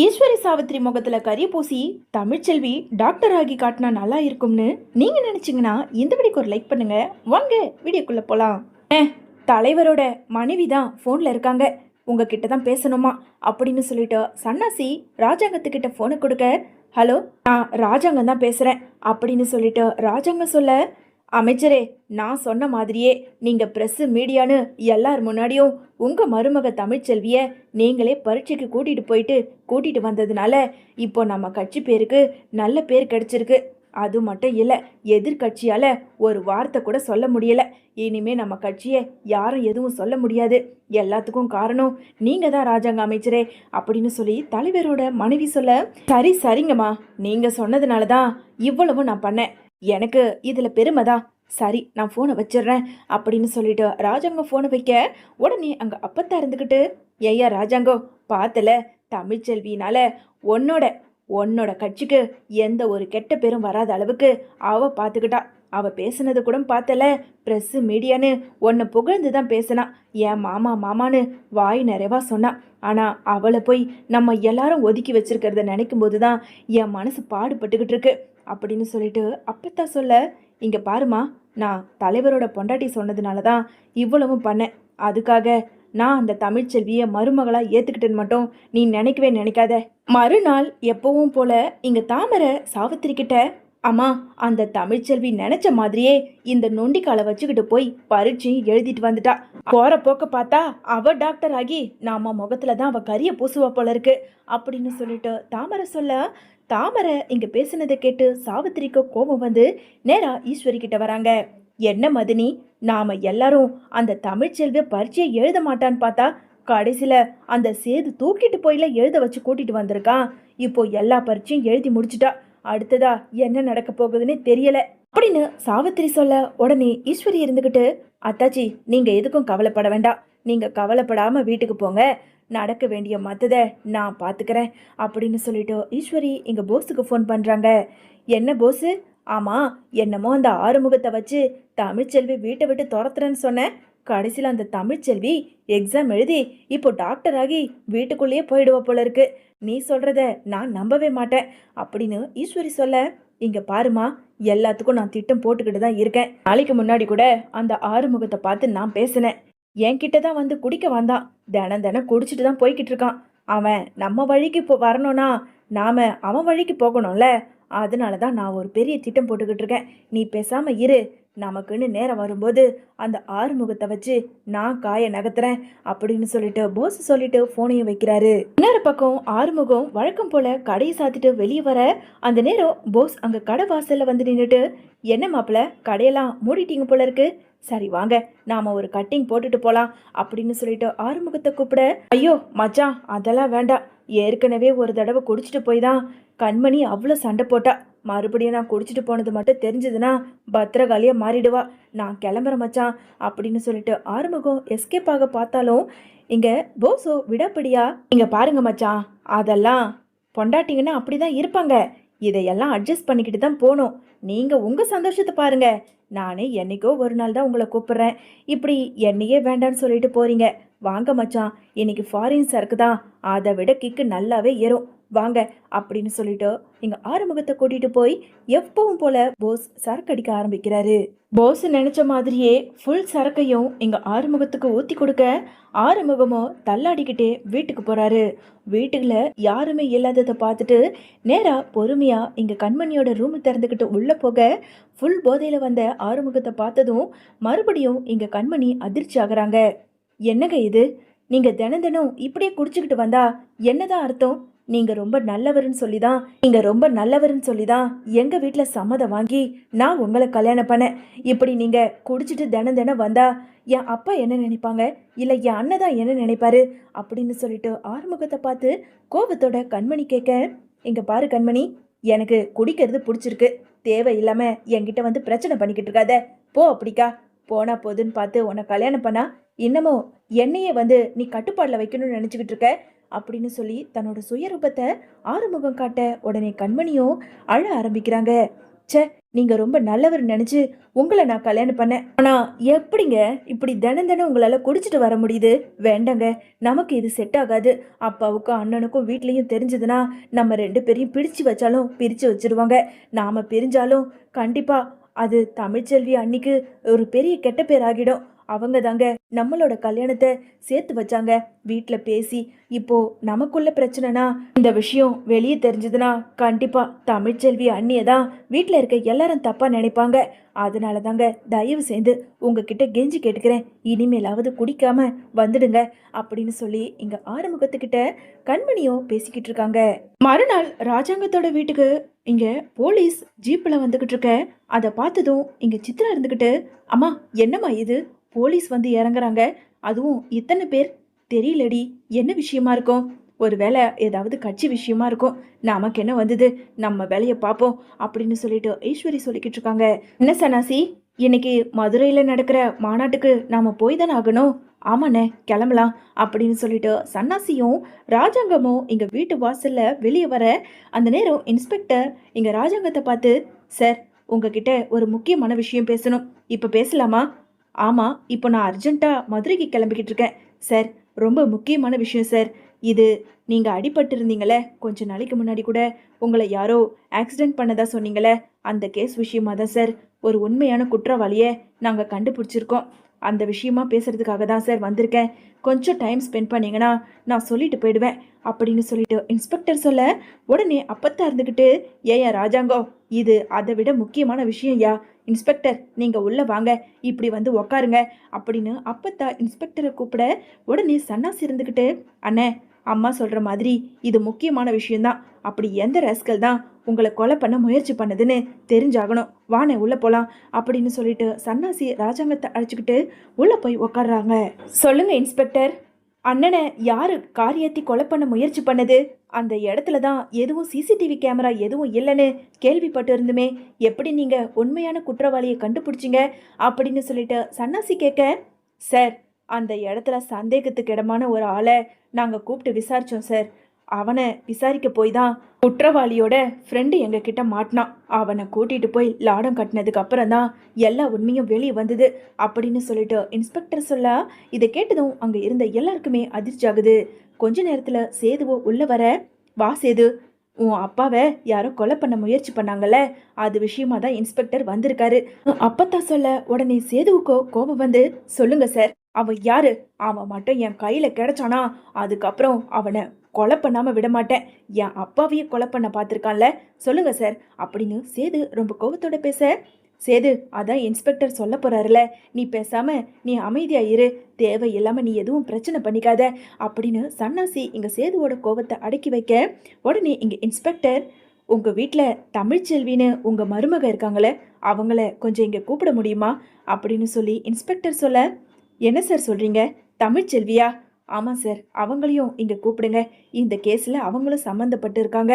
ஈஸ்வரி சாவித்திரி முகத்தில் கரிய பூசி தமிழ்ச்செல்வி டாக்டர் ஆகி காட்டினா நல்லா இருக்கும்னு நீங்க நினைச்சீங்கன்னா இந்த வீடியோக்கு ஒரு லைக் பண்ணுங்க. வாங்க வீடியோக்குள்ள போலாம். தலைவரோட மனைவி தான் ஃபோனில் இருக்காங்க. உங்ககிட்ட தான் பேசணுமா? அப்படின்னு சொல்லிட்டு சன்னாசி ராஜாங்கத்துக்கிட்ட ஃபோனை கொடுக்க ஹலோ நான் ராஜாங்கம் தான் பேசுகிறேன் அப்படின்னு சொல்லிட்டு ராஜாங்கம் சொல்ல அமைச்சரே நான் சொன்ன மாதிரியே நீங்கள் ப்ரெஸ்ஸு மீடியான்னு எல்லார் முன்னாடியும் உங்கள் மருமக தமிழ்ச்செல்வியை நீங்களே பரீட்சைக்கு கூட்டிகிட்டு போயிட்டு கூட்டிகிட்டு வந்ததுனால இப்போ நம்ம கட்சி பேருக்கு நல்ல பேர் கிடச்சிருக்கு. அது மட்டும் இல்லை எதிர்கட்சியால் ஒரு வார்த்தை கூட சொல்ல முடியலை. இனிமே நம்ம கட்சியை யாரும் எதுவும் சொல்ல முடியாது. எல்லாத்துக்கும் காரணம் நீங்கள் தான் ராஜாங்க அமைச்சரே அப்படின்னு சொல்லி தலைவரோட மனைவி சொல்ல சரி சரிங்கம்மா. நீங்கள் சொன்னதுனால தான் இவ்வளவும் நான் பண்ணேன். எனக்கு இதில் பெருமை தான். சரி நான் ஃபோனை வச்சிடுறேன் அப்படின்னு சொல்லிட்டு ராஜாங்கம் ஃபோனை வைக்க உடனே அங்கே அப்பத்தா இருந்துக்கிட்டு ஐயா ராஜாங்கோ பார்த்தல தமிழ்ச்செல்வினால உன்னோட உன்னோட கட்சிக்கு எந்த ஒரு கெட்ட பேரும் வராத அளவுக்கு அவ பார்த்துக்கிட்டா அவ பேசுனது கூட பார்த்தல? ப்ரெஸ்ஸு மீடியான்னு உன்னை புகழ்ந்து தான் பேசினா. என் மாமா மாமான்னு வாய் நிறைவா சொன்னான் ஆனால் அவளை போய் நம்ம எல்லாரும் ஒதுக்கி வச்சிருக்கிறத நினைக்கும் போது தான் என் மனசு பாடுபட்டுக்கிட்டு இருக்கு அப்படின்னு சொல்லிட்டு அப்பத்தா சொல்ல இங்கே பாருமா நான் தலைவரோட பொண்டாட்டி சொன்னதுனால தான் இவ்வளவும் பண்ணேன். அதுக்காக நான் அந்த தமிழ்ச்செல்வியை மருமகளாக ஏற்றுக்கிட்டேன்னு மட்டும் நீ நினைக்கவே நினைக்காத. மறுநாள் எப்பவும் போல இங்கே தாமரை சாவித்திரி கிட்ட அம்மா அந்த தமிழ்ச்செல்வி நினைச்ச மாதிரியே இந்த நொண்டிக்காலை வச்சுக்கிட்டு போய் பரீட்சையும் எழுதிட்டு வந்துட்டா. போற போக்க பார்த்தா அவ டாக்டர் ஆகி நாம முகத்துல தான் அவ கரிய பூசுவா போல இருக்கு. அப்படின்னு சொல்லிட்டு தாமரை சொல்ல தாமரை இங்க பேசுனதை கேட்டு சாவித்திரிக்கு கோபம் வந்து நேரா ஈஸ்வரி கிட்ட வராங்க. என்ன மதினி நாம எல்லாரும் அந்த தமிழ்ச்செல்விய பரீட்சையை எழுத மாட்டான்னு பார்த்தா கடைசியில அந்த சேது தூக்கிட்டு போயில எழுத வச்சு கூட்டிட்டு வந்திருக்கான் இப்போ எல்லா பரீட்சையும் எழுதி முடிச்சிட்டா. அடுத்ததா என்ன நடக்க போகுதுன்னு தெரியல. அப்படின்னு சாவித்திரி சொல்ல உடனே ஈஸ்வரி இருந்துகிட்டு அத்தாச்சி நீங்க எதுக்கும் கவலைப்பட வேண்டாம். நீங்க கவலைப்படாம வீட்டுக்கு போங்க. நடக்க வேண்டிய மத்ததை நான் பார்த்துக்கிறேன் அப்படின்னு சொல்லிட்டு ஈஸ்வரி எங்கள் போஸுக்கு ஃபோன் பண்றாங்க. என்ன போஸு ஆமா என்னமோ அந்த ஆறுமுகத்தை வச்சு தமிழ்ச்செல்வி வீட்டை விட்டு துரத்துறேன்னு சொன்னேன். கடைசியில் அந்த தமிழ்ச்செல்வி எக்ஸாம் எழுதி இப்போ டாக்டர் ஆகி வீட்டுக்குள்ளேயே போயிடுவா போல இருக்கு. நீ சொல்கிறத நான் நம்பவே மாட்டேன். அப்படின்னு ஈஸ்வரி சொல்ல இங்கே பாருமா எல்லாத்துக்கும் நான் திட்டம் போட்டுக்கிட்டு தான் இருக்கேன். நாளைக்கு முன்னாடி கூட அந்த ஆறுமுகத்தை பார்த்து நான் பேசினேன். என்கிட்ட தான் வந்து குடிக்க வந்தான். தினம் தினம் குடிச்சிட்டு தான் போய்கிட்டு இருக்கான். அவன் நம்ம வழிக்கு இப்போ வரணும்னா நாம் அவன் வழிக்கு போகணும்ல. அதனால தான் நான் ஒரு பெரிய திட்டம் போட்டுக்கிட்டு இருக்கேன். நீ பேசாமல் இரு. நமக்குன்னு நேரம் வரும்போது அந்த ஆறுமுகத்தை வச்சு நான் காய நகர்த்துறேன் அப்படின்னு சொல்லிட்டு போஸ் சொல்லிட்டு போனையும் வைக்கிறாரு. இன்னொரு பக்கம் ஆறுமுகம் வழக்கம் போல கடையை சாத்திட்டு வெளியே வர அந்த நேரம் போஸ் அங்க கடை வாசல்ல வந்து நின்றுட்டு என்ன மாப்பிள கடையெல்லாம் மூடிட்டீங்க போல இருக்கு. சரி வாங்க நாம ஒரு கட்டிங் போட்டுட்டு போலாம் அப்படின்னு சொல்லிட்டு ஆறுமுகத்தை கூப்பிட ஐயோ மச்சான் அதெல்லாம் வேண்டாம். ஏற்கனவே ஒரு தடவை குடிச்சிட்டு போய் தான் கண்மணி அவ்வளோ சண்டை போட்டா. மறுபடியும் நான் குடிச்சிட்டு போனது மட்டும் தெரிஞ்சதுன்னா பத்திரகாளியாக மாறிடுவா. நான் கிளம்புற மச்சான் அப்படின்னு சொல்லிட்டு ஆறுமுகம் எஸ்கேப் ஆக பார்த்தாலும் இங்கே போசோ விடப்படியா? இங்கே பாருங்க மச்சான் அதெல்லாம் பொண்டாட்டிங்கன்னா அப்படி தான் இருப்பாங்க. இதையெல்லாம் அட்ஜஸ்ட் பண்ணிக்கிட்டு தான் போகணும். நீங்கள் உங்கள் சந்தோஷத்தை பாருங்க. நானே என்னைக்கோ ஒரு நாள் தான் உங்களை கூப்பிட்றேன். இப்படி என்னையே வேண்டான்னு சொல்லிட்டு போகிறீங்க வாங்க மச்சான் இன்னைக்கு ஃபாரின் சரக்கு தான். அதை விட கிக்கு நல்லாவே ஏறும். வாங்க அப்படின்னு சொல்லிட்டு எங்க ஆறுமுகத்தை கூட்டிட்டு போய் எப்பவும் போல போஸ் சரக்கு அடிக்க ஆரம்பிக்கிறாரு. போஸ் நினைச்ச மாதிரியே ஃபுல் சரக்கையும் எங்க ஆறுமுகத்துக்கு ஊத்தி கொடுக்க ஆறுமுகமும் தள்ளாடிக்கிட்டே வீட்டுக்கு போறாரு. வீட்டுக்குள்ள யாருமே இல்லாததை பார்த்துட்டு நேரா பொறுமையா இங்க கண்மணியோட ரூம் திறந்துக்கிட்டு உள்ள போக ஃபுல் போதையில வந்த ஆறுமுகத்தை பார்த்ததும் மறுபடியும் இங்க கண்மணி அதிர்ச்சி ஆகுறாங்க. என்னங்க இது? நீங்க தினம் தினம் இப்படியே குடிச்சுக்கிட்டு வந்தா என்னதான் அர்த்தம்? நீங்க ரொம்ப நல்லவர்னு சொல்லிதான் நீங்க ரொம்ப நல்லவர்னு சொல்லிதான் எங்க வீட்டில் சம்மதம் வாங்கி நான் உங்களை கல்யாணம் பண்ணேன். இப்படி நீங்க குடிச்சிட்டு தினம் தினம் வந்தா என் அப்பா என்ன நினைப்பாங்க? இல்லை என் அண்ணன் தான் என்ன நினைப்பாரு? அப்படின்னு சொல்லிட்டு ஆறுமுகத்தை பார்த்து கோபத்தோட கண்மணி கேட்க இங்க பாரு கண்மணி எனக்கு குடிக்கிறது பிடிச்சிருக்கு. தேவையில்லாமல் என்கிட்ட வந்து பிரச்சனை பண்ணிக்கிட்டு இருக்காத. போ அப்படிக்கா. போனா போதுன்னு பார்த்து உன்னை கல்யாணம் பண்ணா இன்னமும் என்னையே வந்து நீ கட்டுப்பாடில் வைக்கணும்னு நினச்சிக்கிட்டு இருக்க. அப்படின்னு சொல்லி தன்னோட சுயரூபத்தை ஆறுமுகம் காட்ட உடனே கண்மணியும் அழ ஆரம்பிக்கிறாங்க. ச்சே நீங்க ரொம்ப நல்லவர் நினைச்சு உங்களை நான் கல்யாணம் பண்ணேன். ஆனா எப்படிங்க இப்படி தினம் தினம் உங்களால குடிச்சிட்டு வர முடியுது? வேண்டாங்க நமக்கு இது செட் ஆகாது. அப்பாவுக்கும் அண்ணனுக்கும் வீட்லயும் தெரிஞ்சதுன்னா நம்ம ரெண்டு பேரையும் பிரித்து வச்சாலும் பிரிச்சு வச்சிருவாங்க. நாம பிரிஞ்சாலும் கண்டிப்பா அது தமிழ்ச்செல்வி அன்னைக்கு ஒரு பெரிய கெட்ட பேர் ஆகிடும் அவங்க தாங்க நம்மளோட கல்யாணத்தை சேர்த்து வச்சாங்க. வீட்டில் பேசி இப்போ நமக்குள்ள பிரச்சனைனா இந்த விஷயம் வெளியே தெரிஞ்சதுன்னா கண்டிப்பாக தமிழ்ச்செல்வி அண்ணியை தான் வீட்டில் இருக்க எல்லாரும் தப்பாக நினைப்பாங்க. அதனால தாங்க தயவு செய்து உங்ககிட்ட கெஞ்சி கேட்டுக்கிறேன். இனிமேலாவது குடிக்காம வந்துடுங்க அப்படின்னு சொல்லி இங்க ஆறுமுகத்துக்கிட்ட கண்மணியும் பேசிக்கிட்டு இருக்காங்க. மறுநாள் ராஜாங்கத்தோட வீட்டுக்கு இங்க போலீஸ் ஜீப்ல வந்துகிட்டு இருக்க. அதை பார்த்ததும் இங்க சித்ரா இருந்துகிட்டு அம்மா என்னம்மா இது? போலீஸ் வந்து இறங்குறாங்க. அதுவும் இத்தனை பேர் தெரியலடி என்ன விஷயமா இருக்கும்? ஒருவேளை ஏதாவது கட்சி விஷயமா இருக்கும். நமக்கு என்ன வந்தது? நம்ம வேலையை பார்ப்போம் அப்படின்னு சொல்லிட்டு ஈஸ்வரி சொல்லிக்கிட்டு இருக்காங்க. என்ன சனாசி இன்னைக்கு மதுரையில் நடக்கிற மாநாட்டுக்கு நாம் போய் தானே ஆகணும்? ஆமாண்ணே கிளம்பலாம் அப்படின்னு சொல்லிட்டு சன்னாசியும் ராஜாங்கமும் எங்கள் வீட்டு வாசலில் வெளியே வர அந்த நேரம் இன்ஸ்பெக்டர் எங்கள் ராஜாங்கத்தை பார்த்து சார் உங்ககிட்ட ஒரு முக்கியமான விஷயம் பேசணும். இப்போ பேசலாமா? ஆமாம் இப்போ நான் அர்ஜென்ட்டாக மதுரைக்கு கிளம்பிக்கிட்டு இருக்கேன். சார் ரொம்ப முக்கியமான விஷயம் சார். இது நீங்கள் அடிபட்டு இருந்தீங்களே கொஞ்ச நாளைக்கு முன்னாடி கூட. உங்களை யாரோ ஆக்சிடென்ட் பண்ணதா சொன்னீங்களே அந்த கேஸ் விஷயமா தான் சார். ஒரு உண்மையான குற்றவாளியை நாங்கள் கண்டுபிடிச்சிருக்கோம். அந்த விஷயமா பேசுறதுக்காக தான் சார் வந்திருக்கேன். கொஞ்சம் டைம் ஸ்பெண்ட் பண்ணீங்கன்னா நான் சொல்லிட்டு போயிடுவேன். அப்படின்னு சொல்லிட்டு இன்ஸ்பெக்டர் சொல்ல உடனே அப்பத்தா இருந்துக்கிட்டு ஏயா ராஜாங்கோ இது அதை விட முக்கியமான விஷயம் யா? இன்ஸ்பெக்டர் நீங்க உள்ள வாங்க. இப்படி வந்து உக்காருங்க. அப்படின்னு அப்பத்தா இன்ஸ்பெக்டரை கூப்பிட உடனே சன்னாசி இருந்துக்கிட்டு அண்ணே அம்மா சொல்கிற மாதிரி இது முக்கியமான விஷயம்தான். அப்படி எந்த ரஸ்கல் தான் உங்களை கொலை பண்ண முயற்சி பண்ணதுன்னு தெரிஞ்சாகணும். வானே உள்ளே போகலாம் அப்படின்னு சொல்லிட்டு சன்னாசி ராஜாங்கத்தை அழைச்சிக்கிட்டு உள்ளே போய் உக்காடுறாங்க சொல்லுங்கள் இன்ஸ்பெக்டர் அண்ணனை யார் காரியத்தை கொலை பண்ண முயற்சி பண்ணது? அந்த இடத்துல தான் எதுவும் சிசிடிவி கேமரா எதுவும் இல்லைன்னு கேள்விப்பட்டு இருந்துமே. எப்படி நீங்கள் உண்மையான குற்றவாளியை கண்டுபிடிச்சிங்க அப்படின்னு சொல்லிட்டு சன்னாசி கேட்க சார் அந்த இடத்துல சந்தேகத்துக்கு இடமான ஒரு ஆளை நாங்கள் கூப்பிட்டு விசாரித்தோம் சார். அவனை விசாரிக்க போய் தான் குற்றவாளியோட ஃப்ரெண்டு எங்ககிட்ட மாட்டினான். அவனை கூட்டிகிட்டு போய் லாடம் கட்டினதுக்கு அப்புறம் தான் எல்லா உண்மையும் வெளியே வந்தது அப்படின்னு சொல்லிட்டு இன்ஸ்பெக்டர் சொல்ல இதை கேட்டதும் அங்கே இருந்த எல்லாருக்குமே அதிர்ச்சி ஆகுது. கொஞ்ச நேரத்தில் சேதுவோ உள்ள வர வா சேது. உன் அப்பாவை யாரோ கொலை பண்ண முயற்சி பண்ணாங்கல்ல. அது விஷயமா தான் இன்ஸ்பெக்டர் வந்திருக்காரு. அப்பத்தான் சொல்ல உடனே சேதுவுக்கோ கோபம் வந்து சொல்லுங்க சார். அவன் யாரு? அவன் மட்டும் என் கையில் கிடைச்சானா? அதுக்கப்புறம் அவனை கொலை பண்ணாமல் விட மாட்டேன். என் அப்பாவையே கொலை பண்ண பார்த்துருக்கான்ல. சொல்லுங்க சார் அப்படின்னு சேது ரொம்ப கோபத்தோட பேச சேது அதான் இன்ஸ்பெக்டர் சொல்ல போகிறாருல நீ பேசாம நீ அமைதியாக இரு. இல்லாமல் நீ எதுவும் பிரச்சனை பண்ணிக்காத. அப்படின்னு சன்னாசி இங்கே சேதுவோட கோபத்தை அடக்கி வைக்க உடனே இங்கே இன்ஸ்பெக்டர் உங்கள் வீட்டில் தமிழ்ச்செல்வின்னு உங்கள் மருமக இருக்காங்களே அவங்கள கொஞ்சம் இங்கே கூப்பிட முடியுமா? அப்படின்னு சொல்லி இன்ஸ்பெக்டர் சொல்ல என்ன சார் சொல்கிறீங்க தமிழ்ச்செல்வியா ஆமாம் சார் அவங்களையும் இங்கே கூப்பிடுங்க. இந்த கேஸில் அவங்களும் சம்மந்தப்பட்டு இருக்காங்க.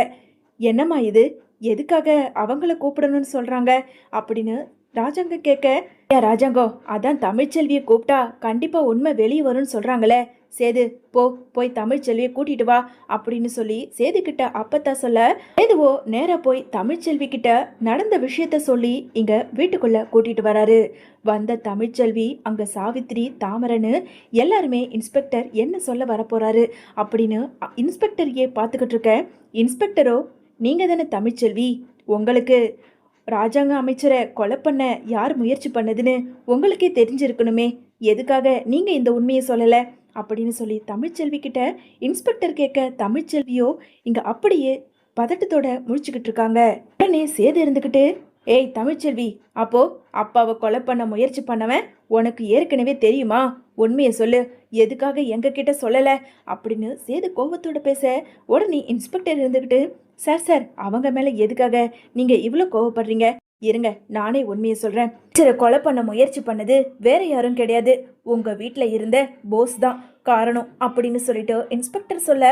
என்னம்மா இது? எதுக்காக அவங்கள கூப்பிடணும்னு சொல்கிறாங்க அப்படின்னு ராஜாங்க கேட்க ஏன் ராஜாங்கோ அதான் தமிழ்ச்செல்வியை கூப்பிட்டா கண்டிப்பாக உண்மை வெளியே வரும்னு சொல்கிறாங்களே சேது போ போய் தமிழ்ச்செல்வியை கூட்டிட்டு வா அப்படின்னு சொல்லி சேது கிட்ட அப்பத்தா சொல்ல சேதுவோ நேர போய் தமிழ்ச்செல்வி கிட்ட நடந்த விஷயத்த சொல்லி இங்க வீட்டுக்குள்ள கூட்டிட்டு வராரு. வந்த தமிழ்ச்செல்வி அங்க சாவித்ரி தாமரன்னு எல்லாருமே இன்ஸ்பெக்டர் என்ன சொல்ல வரப்போறாரு அப்படின்னு அ- இன்ஸ்பெக்டரையே பார்த்துக்கிட்டு இருக்கேன் இன்ஸ்பெக்டரோ நீங்க தானே தமிழ்ச்செல்வி உங்களுக்கு ராஜாங்க அமைச்சரை கொலை பண்ண யார் முயற்சி பண்ணதுன்னு உங்களுக்கே தெரிஞ்சிருக்கணுமே. எதுக்காக நீங்க இந்த உண்மையை சொல்லலை? அப்படின்னு சொல்லி தமிழ்ச்செல்வி கிட்ட இன்ஸ்பெக்டர் கேட்க தமிழ்ச்செல்வியோ இங்க அப்படியே பதட்டத்தோட முழிச்சுக்கிட்டு இருக்காங்க. உடனே சேது இருந்துக்கிட்டு ஏய் தமிழ்ச்செல்வி அப்போ அப்பாவை கொலை பண்ண முயற்சி பண்ணவன் உனக்கு ஏற்கனவே தெரியுமா? உண்மையை சொல்லு. எதுக்காக எங்க கிட்ட சொல்லல? அப்படின்னு சேது கோபத்தோட பேச உடனே இன்ஸ்பெக்டர் இருந்துக்கிட்டு சார் சார் அவங்க மேல எதுக்காக நீங்க இவ்வளோ கோவப்படுறீங்க? இருங்க நானே உண்மையை சொல்றேன். சரி கொலை பண்ண முயற்சி பண்ணது வேற யாரும் கிடையாது. உங்க வீட்டில் இருந்த போஸ் தான் காரணம் அப்படின்னு சொல்லிட்டு இன்ஸ்பெக்டர் சொல்ல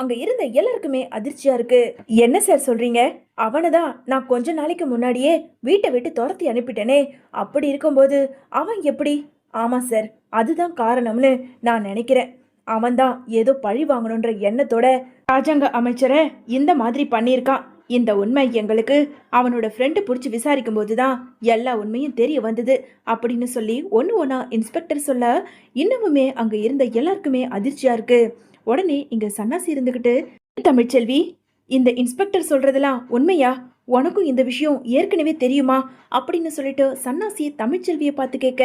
அங்க இருந்த எல்லாருக்குமே அதிர்ச்சியா இருக்கு. என்ன சார் சொல்றீங்க? அவனை தான் நான் கொஞ்ச நாளைக்கு முன்னாடியே வீட்டை விட்டு துரத்தி அனுப்பிட்டேனே. அப்படி இருக்கும்போது அவன் எப்படி? ஆமா சார் அதுதான் காரணம்னு நான் நினைக்கிறேன். அவன்தான் ஏதோ பழி வாங்கணுன்ற எண்ணத்தோட ராஜாங்க அமைச்சரை இந்த மாதிரி பண்ணியிருக்கான். இந்த உண்மை எங்களுக்கு அவனோட ஃப்ரெண்டு பிடிச்சி விசாரிக்கும் போது தான் எல்லா உண்மையும் தெரிய வந்தது அப்படின்னு சொல்லி ஒன்று ஒன்றா இன்ஸ்பெக்டர் சொல்ல இன்னமுமே அங்கே இருந்த எல்லாருக்குமே அதிர்ச்சியாக இருக்குது உடனே இங்கே சன்னாசி இருந்துக்கிட்டு தமிழ்ச்செல்வி இந்த இன்ஸ்பெக்டர் சொல்கிறதெல்லாம் உண்மையா? உனக்கும் இந்த விஷயம் ஏற்கனவே தெரியுமா? அப்படின்னு சொல்லிட்டு சன்னாசி தமிழ்ச்செல்வியை பார்த்து கேட்க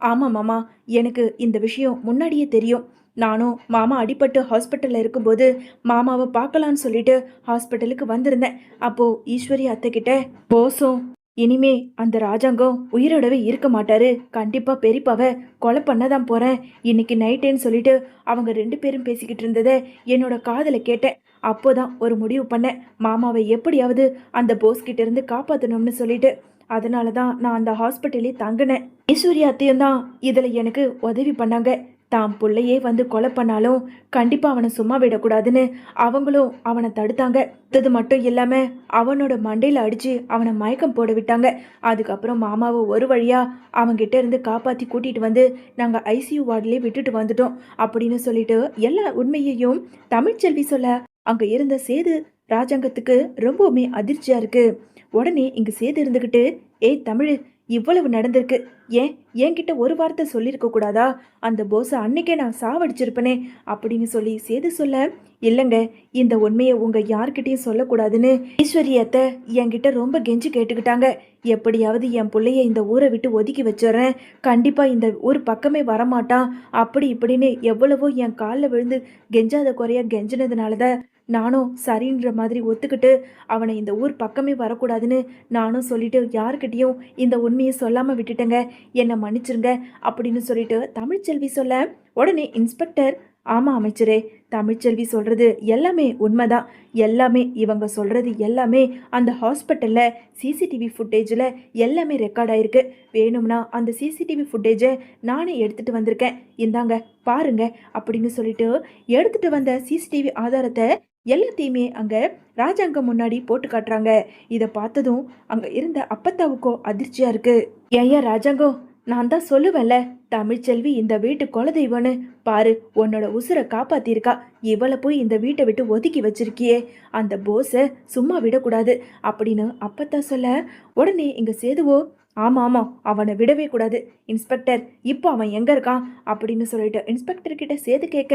ஆமாம் மாமா எனக்கு இந்த விஷயம் முன்னாடியே தெரியும். நானும் மாமா அடிபட்டு ஹாஸ்பிட்டலில் இருக்கும்போது மாமாவை பார்க்கலான்னு சொல்லிட்டு ஹாஸ்பிட்டலுக்கு வந்திருந்தேன். அப்போ ஈஸ்வரி அத்தைக்கிட்ட போசும் இனிமே அந்த ராஜாங்கம் உயிரோடவே இருக்க மாட்டாரு. கண்டிப்பாக பெரியப்பாவை கொலை பண்ண தான் போகிறேன் இன்னைக்கு நைட்டேன்னு சொல்லிட்டு அவங்க ரெண்டு பேரும் பேசிக்கிட்டு இருந்ததை என்னோட காதலை கேட்டேன். அப்போதான் ஒரு முடிவு பண்ணேன். மாமாவை எப்படியாவது அந்த போஸ்கிட்ட இருந்து காப்பாற்றணும்னு சொல்லிட்டு. அதனால தான் நான் அந்த ஹாஸ்பிட்டலே தங்கினேன். ஈஸ்வரி அத்தையும் தான் இதில் எனக்கு உதவி பண்ணாங்க. தான் பிள்ளையே வந்து கொலை பண்ணாலும் கண்டிப்பாக அவனை சும்மா விடக்கூடாதுன்னு அவங்களும் அவனை தடுத்தாங்க. தது மட்டும் இல்லாமல் அவனோட மண்டையில் அடித்து அவனை மயக்கம் போட விட்டாங்க. அதுக்கப்புறம் மாமாவை ஒரு வழியாக அவங்கிட்ட இருந்து காப்பாற்றி கூட்டிகிட்டு வந்து நாங்கள் ஐசியூ வார்டிலே விட்டுட்டு வந்துட்டோம் அப்படின்னு சொல்லிட்டு எல்லா உண்மையையும் தமிழ்ச்செல்வி சொல்ல அங்கே இருந்த சேது ராஜாங்கத்துக்கு ரொம்பவுமே அதிர்ச்சியாக இருக்குது உடனே இங்கே சேது இருந்துக்கிட்டு ஏய் தமிழ் இவ்வளவு நடந்திருக்கு. ஏன்? என்கிட்ட ஒரு வார்த்தை சொல்லியிருக்க கூடாதா? அந்த போஸை அன்னைக்கே நான் சாவடிச்சிருப்பனே. அப்படின்னு சொல்லி சேது சொல்ல இல்லைங்க இந்த உண்மையை உங்க யார்கிட்டயும் சொல்லக்கூடாதுன்னு ஈஸ்வரி அத்தை என்கிட்ட ரொம்ப கெஞ்சி கேட்டுக்கிட்டாங்க. எப்படியாவது என் பிள்ளைய இந்த ஊரை விட்டு ஒதுக்கி வச்சிடுறேன். கண்டிப்பா இந்த ஊர் பக்கமே வரமாட்டான். அப்படி இப்படின்னு எவ்வளவோ என் காலில் விழுந்து கெஞ்சாத குறையா கெஞ்சினதுனால தான் நானும் சரின்ற மாதிரி ஒத்துக்கிட்டு அவனை இந்த ஊர் பக்கமே வரக்கூடாதுன்னு நானும் சொல்லிட்டு யாருக்கிட்டேயும் இந்த உண்மையை சொல்லாமல் விட்டுட்டேங்க. என்னை மன்னிச்சிருங்க அப்படின்னு சொல்லிட்டு தமிழ்ச்செல்வி சொல்ல உடனே இன்ஸ்பெக்டர் ஆமாம் அமைச்சரே. தமிழ்ச்செல்வி சொல்கிறது எல்லாமே உண்மைதான். எல்லாமே இவங்க சொல்கிறது எல்லாமே அந்த ஹாஸ்பிட்டலில் சிசிடிவி ஃபுட்டேஜில் எல்லாமே ரெக்கார்ட் ஆகிருக்கு வேணும்னா அந்த சிசிடிவி ஃபுட்டேஜை நானே எடுத்துகிட்டு வந்திருக்கேன். இந்தாங்க பாருங்க அப்படின்னு சொல்லிட்டு எடுத்துகிட்டு வந்த சிசிடிவி ஆதாரத்தை எல்லாத்தையுமே அங்கே ராஜாங்கம் முன்னாடி போட்டு காட்டுறாங்க. இதை பார்த்ததும் அங்கே இருந்த அப்பத்தாவுக்கோ அதிர்ச்சியாக இருக்குது ஏன் ராஜாங்கம்? நான் தான் சொல்லுவேன்ல தமிழ்ச்செல்வி இந்த வீட்டு குலதெய்வம்னு. பாரு உன்னோட உசுரை காப்பாத்திருக்கா. இவளை போய் இந்த வீட்டை விட்டு ஒதுக்கி வச்சிருக்கியே. அந்த போஸை சும்மா விடக்கூடாது. அப்படின்னு அப்பத்தான் சொல்ல உடனே இங்க சேதுவோ? ஆமா ஆமா அவனை விடவே கூடாது. இன்ஸ்பெக்டர் இப்போ அவன் எங்க இருக்கான்? அப்படின்னு சொல்லிட்டு இன்ஸ்பெக்டர் கிட்ட சேது கேட்க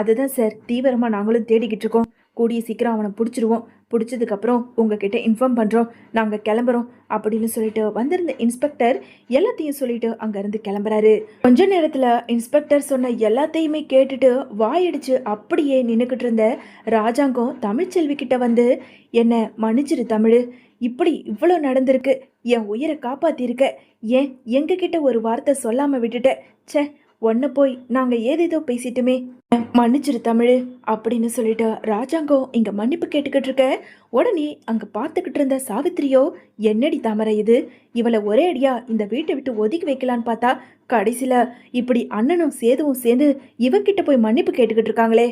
அதுதான் சார் தீவிரமா நாங்களும் தேடிக்கிட்டு இருக்கோம். கூடிய சீக்கிரம் அவனை பிடிச்சிருவோம். பிடிச்சதுக்கப்புறம் உங்ககிட்ட இன்ஃபார்ம் பண்ணுறோம் நாங்கள் கிளம்புறோம் அப்படின்னு சொல்லிட்டு வந்திருந்த இன்ஸ்பெக்டர் எல்லாத்தையும் சொல்லிட்டு அங்கேருந்து கிளம்புறாரு. கொஞ்ச நேரத்தில் இன்ஸ்பெக்டர் சொன்ன எல்லாத்தையுமே கேட்டுட்டு வாயடிச்சு அப்படியே நின்றுக்கிட்டு இருந்த ராஜாங்கம் தமிழ்ச்செல்வி கிட்ட வந்து என்ன மன்னிச்சிரு தமிழ் இப்படி இவ்வளோ நடந்திருக்கு. என் உயிரை காப்பாற்றியிருக்க ஏன் எங்ககிட்ட ஒரு வார்த்தை சொல்லாமல் விட்டுட்ட? ச்சே ஒன்று போய் நாங்கள் ஏதேதோ பேசிட்டுமே. மன்னிச்சிரு தமிழ் அப்படின்னு சொல்லிட்டு ராஜாங்கம் இங்கே மன்னிப்பு கேட்டுக்கிட்டு இருக்க. உடனே அங்கே பார்த்துக்கிட்டு இருந்த சாவித்திரியோ என்னடி தாமரை இது? இவளை ஒரே அடியா இந்த வீட்டை விட்டு ஒதுக்கி வைக்கலான்னு பார்த்தா கடைசியில் இப்படி அண்ணனும் சேதுவும் சேர்ந்து இவகிட்ட போய் மன்னிப்பு கேட்டுக்கிட்டு இருக்காங்களே.